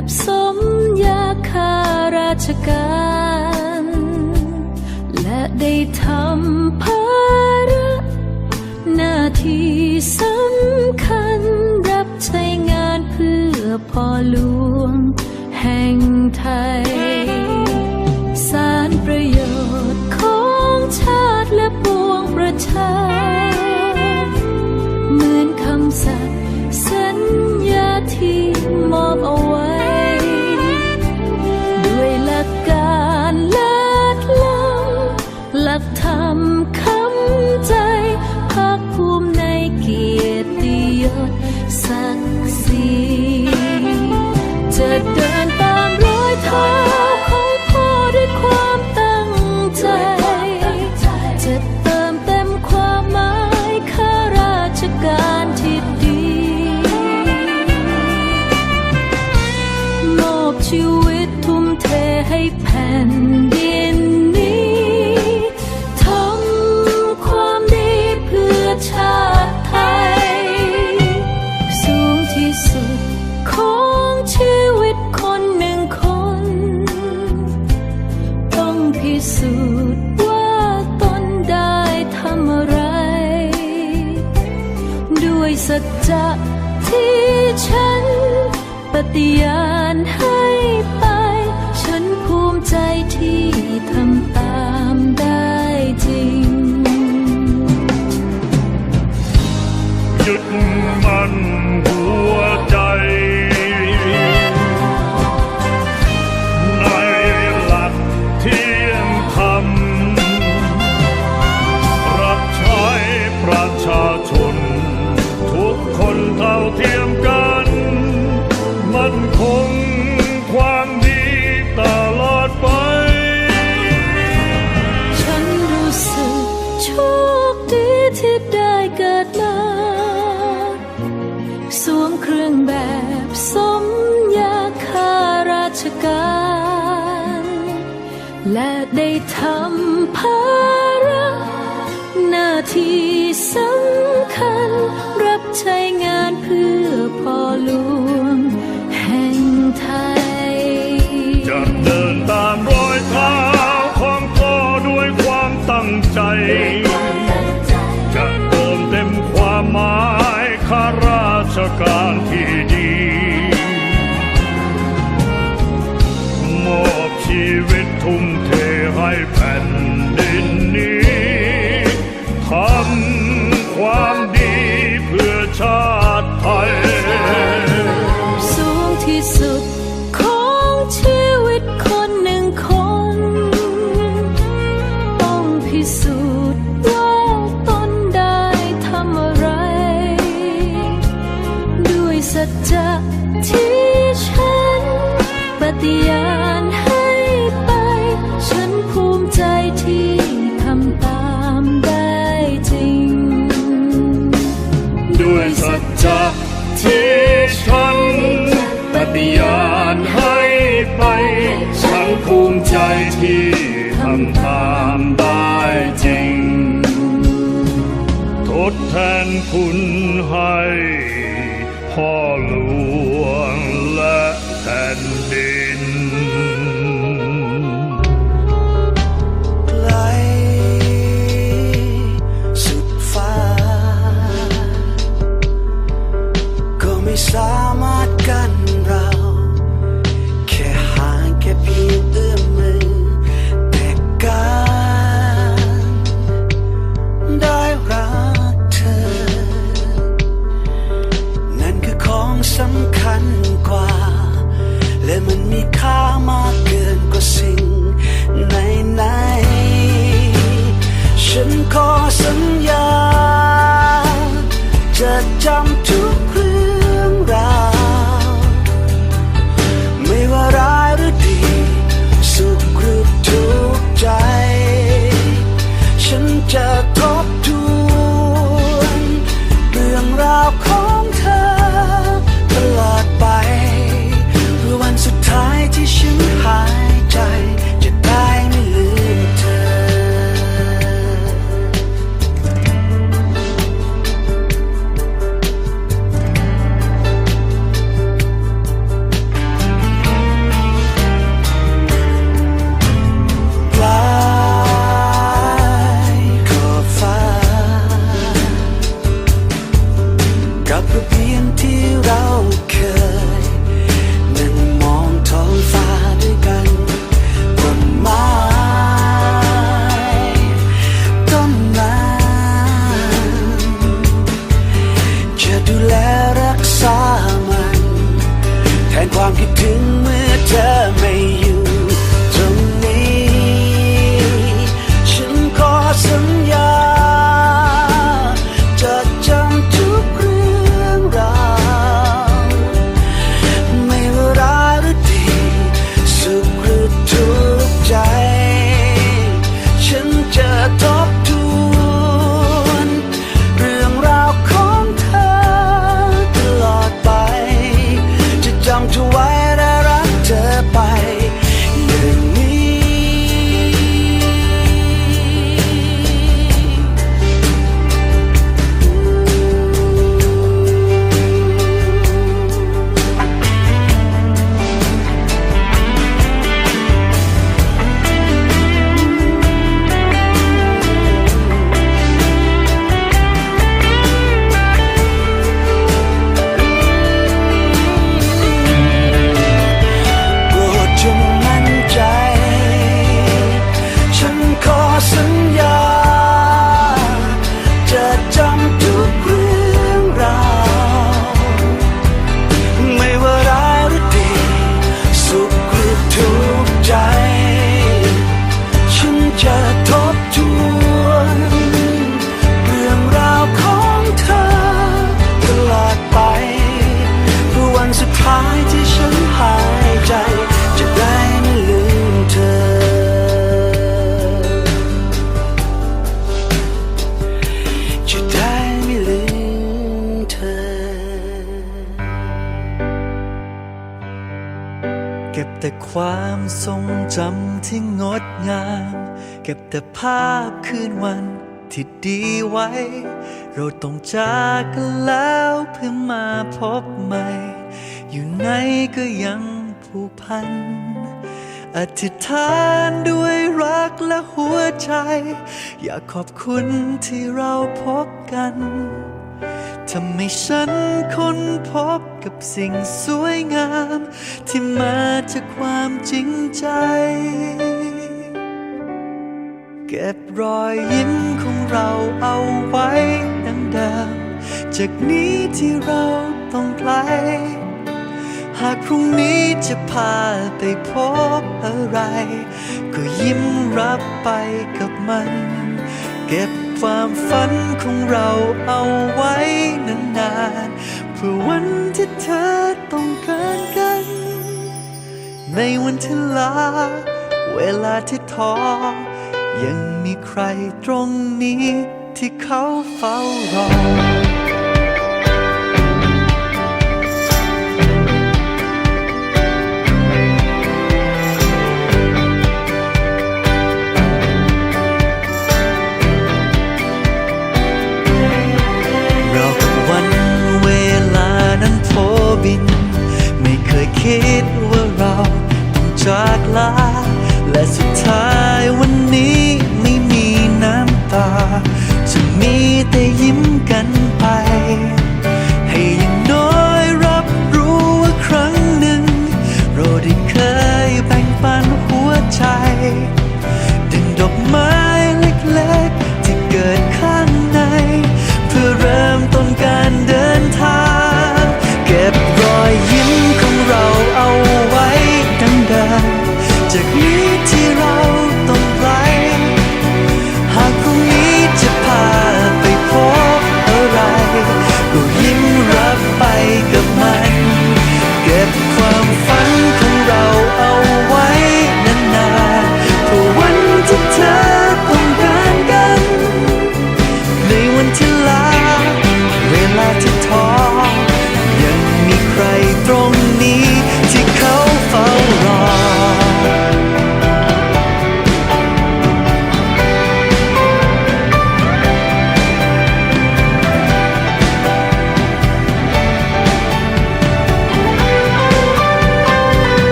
บบสมยาคาราชการ และได้ทำภาระหน้าที่สำคัญรับใช้งานเพื่อพ่อหลวงแห่งไทยารที่ดีมอบชีวิตทุ่มเทให้แผ่นดินนี้ทำความดีเพื่อชาติไทย สูงที่สุดของชีวิตคนหนึ่งคน ต้องพิสูจน์ ด้วยสัจจะที่ฉัน ปฏิญาณให้ไป ฉันภูมิใจที่ทำตามได้จริงยึดมัน แลำความดีเพื่อชาติไทย สูงที่สุดของชีวิตคนหนึ่งคน ต้องพิสูจน์ว่าตนได้ทำอะไร ด้วยสัจจะที่ฉันปฏิญาณ ใจที่ทำตามได้จริง ทดแทนคุณให้พ่อหลวงและแผ่นดิน ก็บแต่ความทรงจำที่งดงาม เก็บแต่ภาพคืนวันที่ดีไว้ เราต้องจากกันแล้วเพื่อมาพบใหม่ อยู่ไหนก็ยังผูกพัน อธิษฐานด้วยรักและหัวใจ อยากขอบคุณที่เราพบกันทำให้ฉันค้นพบ กับสิ่งสวยงาม ที่มาจากความจริงใจ เก็บรอยยิ้มของเราเอาไว้ดังเดิมจากนี้ที่เราต้องไกล หากพรุ่งนี้จะพาไปพบอะไร ก็ยิ้มรับไปกับมัน เก็บความฝันของเราเอาไว้นาน พื่อวันที่เธอต้องการกัน ในวันที่ลา เวลาที่ท้อ ยังมีใครตรงนี้ที่เขาเฝ้ารอ คิดว่าเราต้องจากลาและสุดท้าย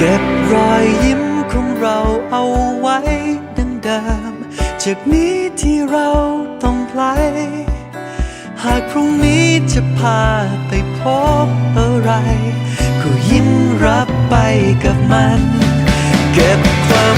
เก็บรอยยิ้มของเราเอาไว้ดังเดิม จากนี้ที่เราต้องไกลหากพรุ่งนี้จะพาไปพบอะไร ก็ยิ้มรับไปกับมัน เก็บความ